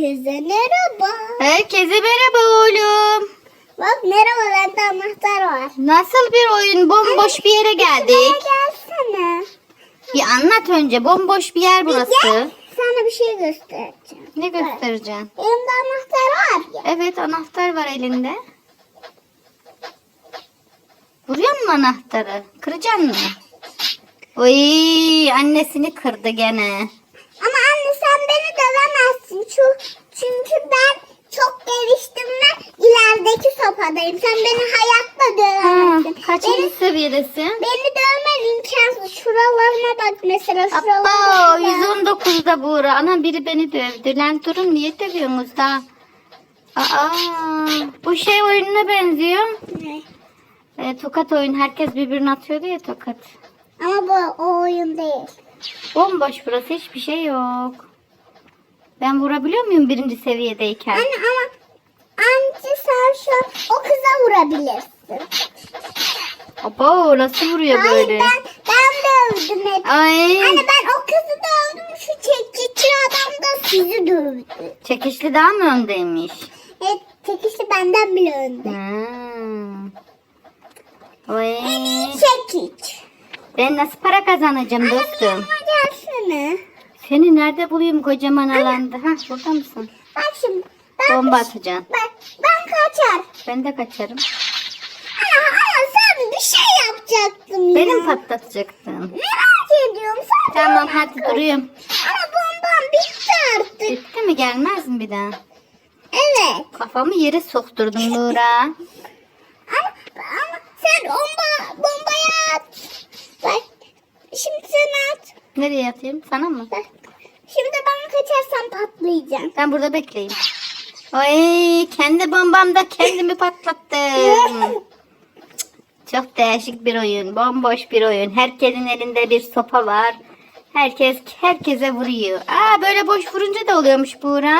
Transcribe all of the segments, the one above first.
Herkese merhaba. Herkese merhaba oğlum. Bak merhaba bende anahtar var. Nasıl bir oyun? Bomboş bir yere geldik. gelsene. Bir anlat önce. Bomboş bir yer burası. Gel sana bir şey göstereceğim. Ne göstereceksin? Elimde anahtar var ya. Evet anahtar var elinde. Vuruyor mu anahtarı? Kıracaksın mı? Oy annesini kırdı gene. Ama anne sen beni dövemezsin. Şu, çünkü ben çok geliştim ve ilerideki sopadayım. Sen beni hayatta Ha, dövemezsin. kaçıncı Beni, seviyedesin? beni dövmen imkansız. Şuralarıma bak mesela. Abba Şuralarıma bak. 119'da Buğra. Ana biri beni dövdü. Lan durun niye dövüyorsunuz da? Aa, bu şey oyununa benziyor. Ne? E, tokat oyun. Herkes birbirine atıyordu ya tokat. Ama bu o oyun değil. Bomboş burası. Hiçbir şey yok. Ben vurabiliyor muyum birinci seviyedeyken? Anne ama anca sen şu o kıza vurabilirsin. Abo nasıl vuruyor Hayır böyle? ben, ben dövdüm hep. Ay. Anne ben o kızı dövdüm. Şu çekici adam da sizi dövdü. Çekişli daha mı öndeymiş? Evet çekişi benden bile önde. Hmm. Oy. En iyi çekiç. Ben nasıl para kazanacağım Anne bir dostum? yanıma gelsene. Seni nerede bulayım kocaman alanda? Ha burada mısın? Bak şimdi. Ben Bomba bir- atacaksın. Bak ben kaçar. Ben de kaçarım. Ana, ana sen bir şey yapacaktın ya. Beni mi patlatacaktın? Merak ediyorum. Sen Tamam hadi duruyorum. Ana bombam bitti artık. Bitti mi gelmez mi bir daha? Evet. Kafamı yere sokturdun Nura. Ama, ama sen bomba, bombaya at. Bak. Şimdi sen at. Nereye atayım? Sana mı? Bak. Şimdi ben kaçarsam patlayacağım. Ben burada bekleyeyim. Oy kendi bombamda kendimi patlattım. Çok değişik bir oyun. Bomboş bir oyun. Herkesin elinde bir sopa var. Herkes herkese vuruyor. Aa böyle boş vurunca da oluyormuş Buğra.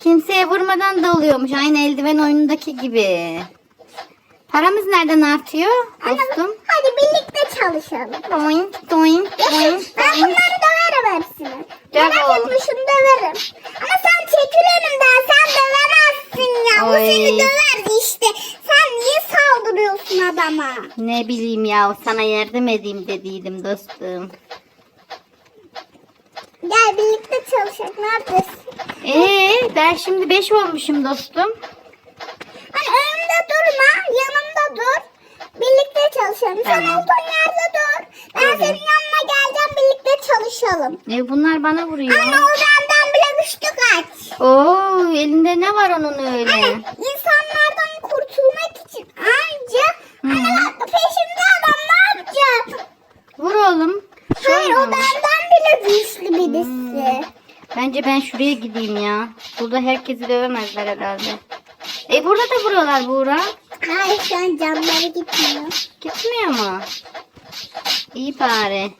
Kimseye vurmadan da oluyormuş. Aynı eldiven oyunundaki gibi. Paramız nereden artıyor dostum? Hadi birlikte çalışalım. Doink doink doink Ben bunları döverim hepsini. Döv Merak etme şunu döverim. Ama sen çekil önümden. Sen dövemezsin ya. Oy. Bu seni döver işte. Sen niye saldırıyorsun adama? Ne bileyim ya sana yardım edeyim dediydim dostum. Gel birlikte çalışalım. Neredesin? Ee ben şimdi 5 olmuşum dostum. Hani önümde durma. Yanımda dur. Birlikte çalışalım. Sen Tamam. olduğun yerde dur. Ben Tamam. senin yanına geleceğim. Birlikte çalışalım. E bunlar bana vuruyor. Anne o benden bile güçlü kaç. Oo elinde ne var onun öyle? Hani insanlardan kurtulmak için anca Hı. hani bak peşimde adam ne yapacak? Vur oğlum. Hayır o benden bile güçlü birisi. Hmm. Bence ben şuraya gideyim ya. Burada herkesi dövemezler herhalde. E burada da vuruyorlar Buğra. Hayır şu an camları gitmiyor. Gitmiyor mu? İyi bari.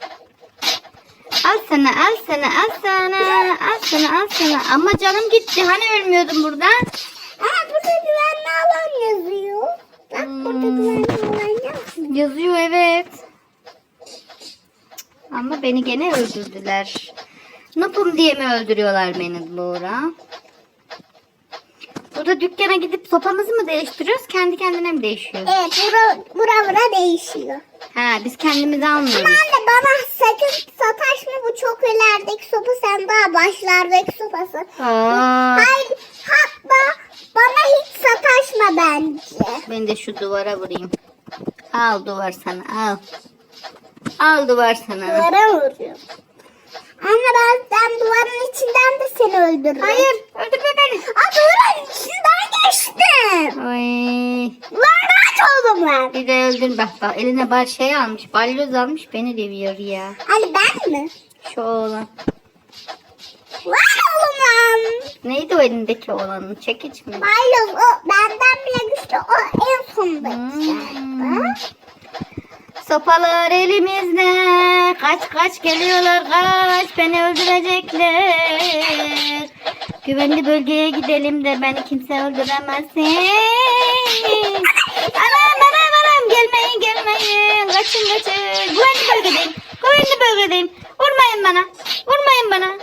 Al sana al sana al sana al sana al sana. Ama canım gitti. Hani ölmüyordum burada? Aa burada güvenli alan yazıyor. Bak burada Hmm. güvenli alan yazıyor. Yazıyor evet. Ama beni gene öldürdüler. Nupum diye mi öldürüyorlar beni Buğra? Burada dükkana gidip sopamızı mı değiştiriyoruz? Kendi kendine mi değişiyor? Evet bura, bura bura değişiyor. Ha biz kendimizi Ama almıyoruz. anne bana sakın sataşma bu çok ilerideki sopa sen daha başlardaki sopası. Aa, Hayır hatta bana hiç sataşma bence. ben de şu duvara vurayım. Al duvar sana al. Al duvar sana. Duvara vuruyor. Anne ben, ben duvarın içinden de seni öldürürüm. Hayır öldürme beni. Aa duvarın içinden geçtim. Ay, Lan kaç oldum ben? bir de öldür bak bak eline bal şey almış. Balyoz almış beni dövüyor ya. Ali ben mi? Şu oğlan. Lan oğlum. Neydi o elindeki oğlanın? Çekiç mi? Baylos o benden bile güçlü. O en sondaki Hmm. zaten. Sopalar elimizde. Kaç kaç geliyorlar kaç. Beni öldürecekler. Güvenli bölgeye gidelim de beni kimse öldüremezsin. Anam anam anam gelmeyin gelmeyin. Kaçın kaçın. Güvenli bölgedeyim. Güvenli bölgedeyim. Vurmayın bana. Vurmayın bana.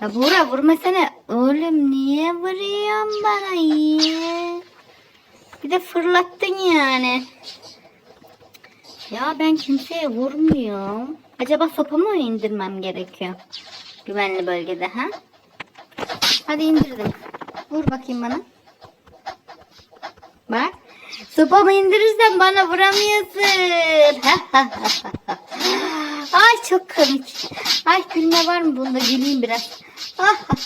Ya Buğra vurmasana. Oğlum niye vuruyorsun bana ya? Bir de fırlattın yani. Ya ben kimseye vurmuyorum. Acaba sopamı mı indirmem gerekiyor? Güvenli bölgede ha? Hadi indirdim. Vur bakayım bana. Bak. Sopamı indirirsen bana vuramıyorsun. Ay çok komik. Ay gülme var mı bunda? Güleyim biraz.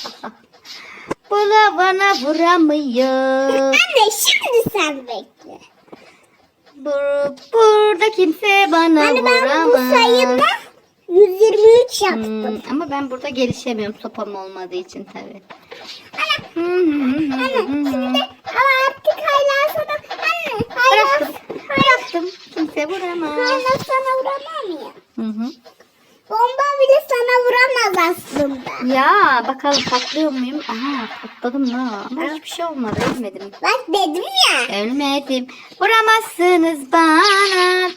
Bula bana vuramıyor. Anne şimdi sen bekle. Bur burada kimse bana Hani ben bu vuramaz. sayımda 123 yaptım. Hmm, ama ben burada gelişemiyorum sopam olmadığı için tabii. Anne, anne şimdi ama artık hala sana anne hala, Bıraktım. Bıraktım. Kimse vuramaz. hala sana vuramam ya. Hı hı. Bomba bile sana vuramaz aslında. Ya bakalım patlıyor muyum? Aha patladım la. Ama hiçbir şey olmadı. Ölmedim. Bak dedim ya. Ölmedim. Vuramazsınız bana.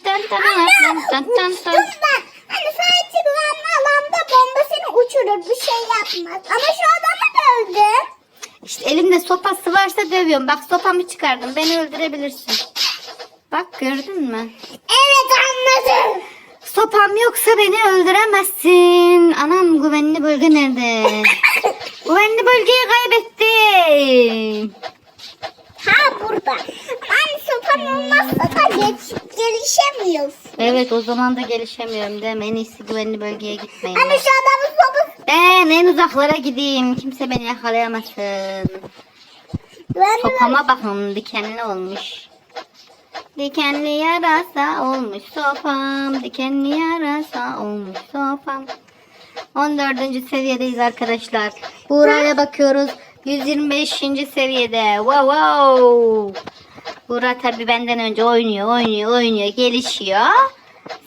Dön dön dön dön dön dön. Hani sadece güvenli alanda bomba seni uçurur bir şey yapmaz. Ama şu adamı dövdüm. İşte elimde sopası varsa dövüyorum. Bak sopamı çıkardım. Beni öldürebilirsin. Bak gördün mü? Evet anladım. Sopam yoksa beni öldüremezsin. Anam güvenli bölge nerede? güvenli bölgeyi kaybettim. Ha burada. Hani sopan olmazsa da geç, gelişemiyorsun. Evet o zaman da gelişemiyorum değil mi? En iyisi güvenli bölgeye gitmeyin. Hani şu adamın sopası. Ben en uzaklara gideyim. Kimse beni yakalayamasın. Güvenli Sopama bakın dikenli olmuş. Dikenli yarasa olmuş sopam. Dikenli yarasa olmuş sopam. 14. seviyedeyiz arkadaşlar. Buraya bakıyoruz. 125. seviyede. Wow wow. Buğra tabi benden önce oynuyor, oynuyor, oynuyor, gelişiyor.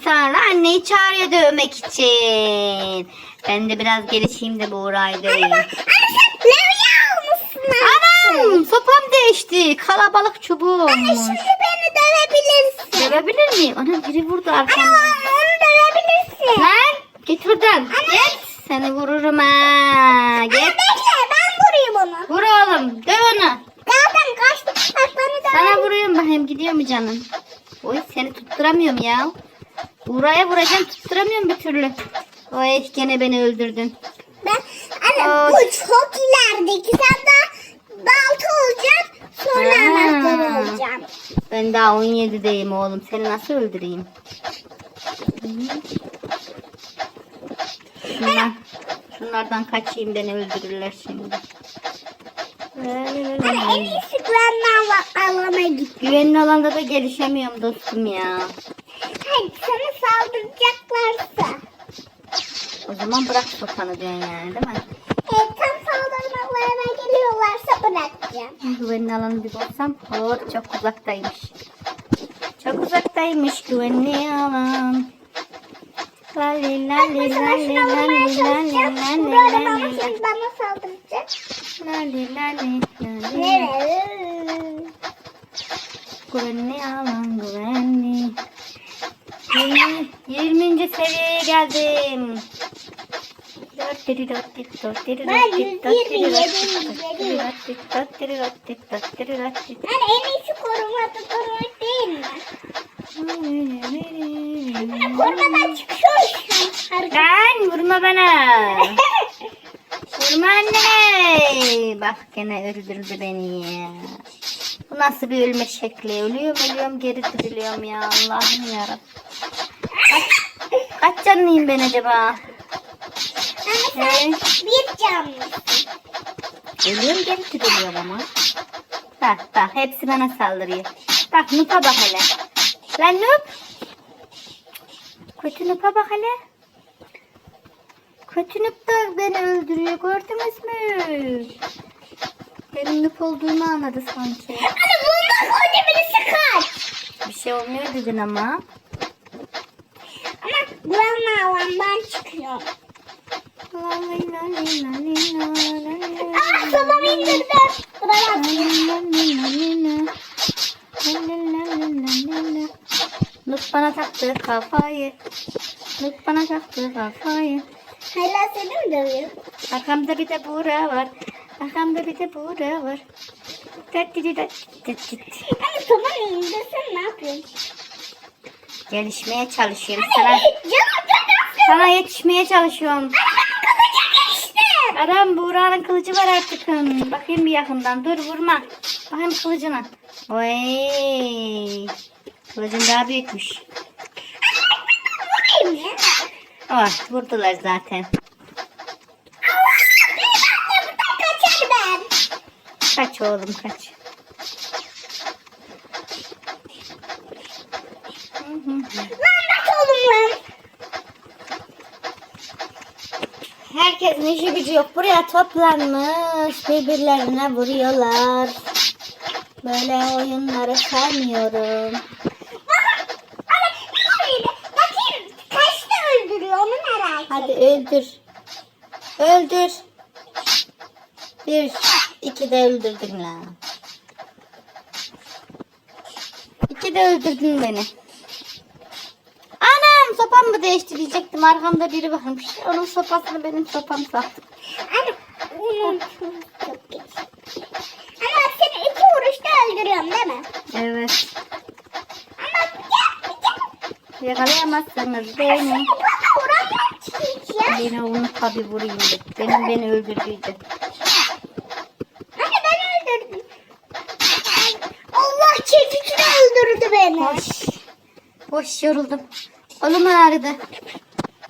Sonra anneyi çağırıyor dövmek için. Ben de biraz gelişeyim de Buğra'yı döveyim. Hani sen levye almışsın. Anam sopam değişti. Kalabalık çubuğum. Anne şimdi beni dövebilirsin. Dövebilir miyim? Ana biri vurdu Anne arkamdan. onu dövebilirsin. Lan git buradan. Git. Seni vururum ha. Git. bekle ben vurayım onu. Vur oğlum. Döv onu. Zaten kaçtı. Bak beni döve. Sana vuruyorum bakayım gidiyor mu canım? Oy seni tutturamıyorum ya. Buraya vuracağım tutturamıyorum bir türlü. Oy gene beni öldürdün. Ben, anne Ay. bu çok ilerideki. Sen daha balta olacaksın. Sonra Ha. anahtar olacaksın. Ben daha 17'deyim oğlum. Seni nasıl öldüreyim? Şunlar, şunlardan kaçayım beni öldürürler şimdi. Anne en iyisi güvenli al- alana git. Güvenli alanda da gelişemiyorum dostum ya. Hayır sana saldıracaklarsa. O zaman bırak sokanı diyorsun yani değil mi? Bırakacağım. Güvenli alanı bir bulsam. Oo, çok uzaktaymış. Çok uzaktaymış güvenli alan. Lali lali lali lali lali lali lali bana saldıracak. lali lali lali. Nereye? Güvenli alan güvenli. 20, 20. seviyeye geldim. Ben dört diri dört diri 127 diri dört diri dört diri dört diri dört diri. Yani en iyisi koruma tutulmak değil mi? Anne korumadan çıkıyor. Lan vurma bana. Vurma anne. Bak gene öldürdü beni ya. Bu nasıl bir ölme şekli? Ölüyorum ölüyorum geri diriliyorum ya Allah'ım yarabbim. Kaç, kaç canlıyım ben acaba? Anne sen bir canlısın. Ölüyorum geri diriliyorum ama. Bak bak hepsi bana saldırıyor. Bak Nup'a bak hele. Lan Nup. Kötü Nup'a bak hele. Kötü Nup da beni öldürüyor gördünüz mü? Benim Nup olduğumu anladı sanki. Anne bundan koca birisi kaç. Bir şey olmuyor dedin ama. Ama güvenli alandan çıkıyor. Aa sabah indirdim. Nup bana taktı kafayı. Nup bana taktı kafayı. Hala seni mi dövüyor? Arkamda bir de Buğra var. Arkamda bir de Buğra var. Tıt tıt tıt. Anne sobanı indirsen ne yapıyorsun? Gelişmeye çalışıyorum sana. Canım çok Sana yetişmeye çalışıyorum. Adam Buğra'nın kılıcı var artık. Bakayım bir yakından. Dur vurma. Bakayım kılıcına. Oy. Kılıcın daha büyükmüş. Vurayım ya. Oh, vurdular zaten. Kaç oğlum kaç. Hı hı. Lanet oğlum lan. Herkesin işi gücü yok. Buraya toplanmış. Birbirlerine vuruyorlar. Böyle oyunları sevmiyorum. Bakayım. Kaçta öldürüyor onu merak Hadi ettim. öldür. Öldür. Bir, iki de öldürdün la. İki de öldürdün beni. Anam sopam mı değişti diyecektim. Arkamda biri varmış. Onun sopasını benim sopam sattı. Anne. Onun çok geç. Ama bak seni iki vuruşta öldürüyorum değil mi? Evet. Ama gel gel. Yakalayamazsınız beni. Beni onu tabi vurayım. Demin beni öldürdüydü. Anne ben öldürdüm. Allah çekicini öldürdü beni. Boş. Boş yoruldum. Oğlum ağrıdı.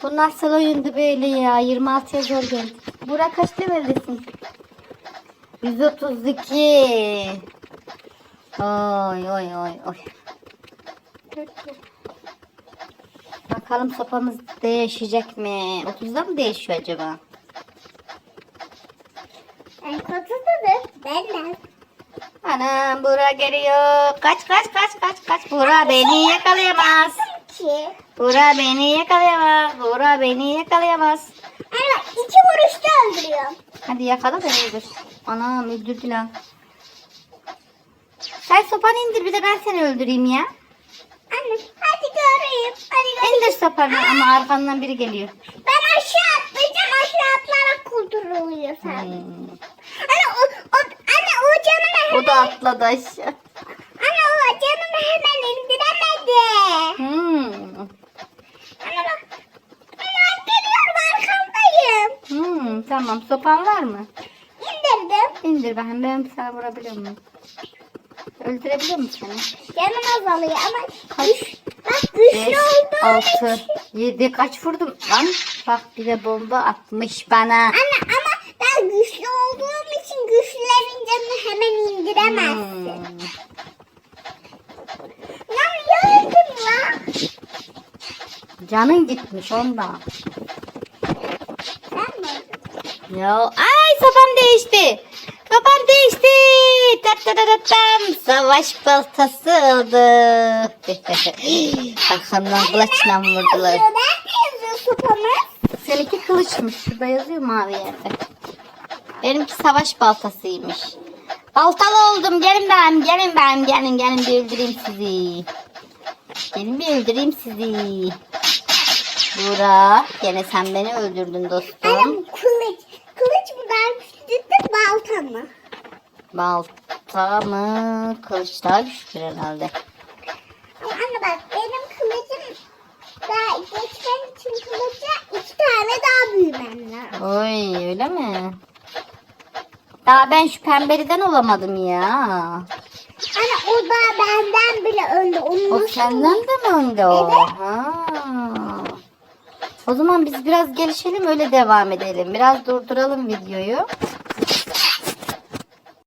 Bu nasıl oyundu böyle ya? 26'ya zor geldi. Burak kaç leveldesin? 132. Oy oy oy oy. Bakalım sopamız değişecek mi? 30'da mı değişiyor acaba? En kötüsüdür. Benden. Anam Burak geliyor. Kaç kaç kaç kaç kaç. Burak beni yakalayamaz. Ki. Burak beni yakalayamaz. Burak beni yakalayamaz. Bak iki vuruşta öldürüyorum. Hadi yakala da öldür. Anam öldürdü lan. Sen sopanı indir bir de ben seni öldüreyim ya. Anne hadi göreyim. Hadi göreyim. İndir sopanı ama arkandan biri geliyor. Ben aşağı atlayacağım. Aşağı atlayarak kurtuluyor sen. Hmm. Anne o, o, anne o canımı hemen, O da atladı aşağı. anne o canımı hemen indiremedi. Hmm. Anne bak. Anne geliyorum arkandayım. Hmm, tamam sopan var mı? İndirdim. İndir bakayım ben sana vurabiliyor muyum? Öldürebiliyor musun seni? Canım azalıyor ama Kaç? güç, bak güçlü 5, olduğum 6, için. 7 kaç vurdum lan? Bak bir de bomba atmış bana. Anne ama ben güçlü olduğum için güçlülerin canını hemen indiremezsin. Hmm. Lan ya öldüm lan. Canın gitmiş ondan. Ya ay sopam değişti. Sopam değişti. Tat tat tat tam. Savaş baltası oldu. Arkamdan kılıçla vurdular. Seninki kılıçmış. Şurada yazıyor mavi yerde. Benimki savaş baltasıymış. Baltalı oldum. Gelin ben. Gelin ben. Gelin gelin bir öldüreyim sizi. Gelin bir öldüreyim sizi. Burak. Gene sen beni öldürdün dostum. bu kılıç. Kılıç mı güçlüdür balta mı? Balta mı? Kılıç daha güçlüdür herhalde. Ama anne bak benim kılıcım daha geçmen için kılıca iki tane daha büyümem lazım. Oy öyle mi? Daha ben şu pembeliden olamadım ya. Anne o da benden bile önde. Onu O senden de mi önde o? Evet. Ha. O zaman biz biraz gelişelim öyle devam edelim. Biraz durduralım videoyu.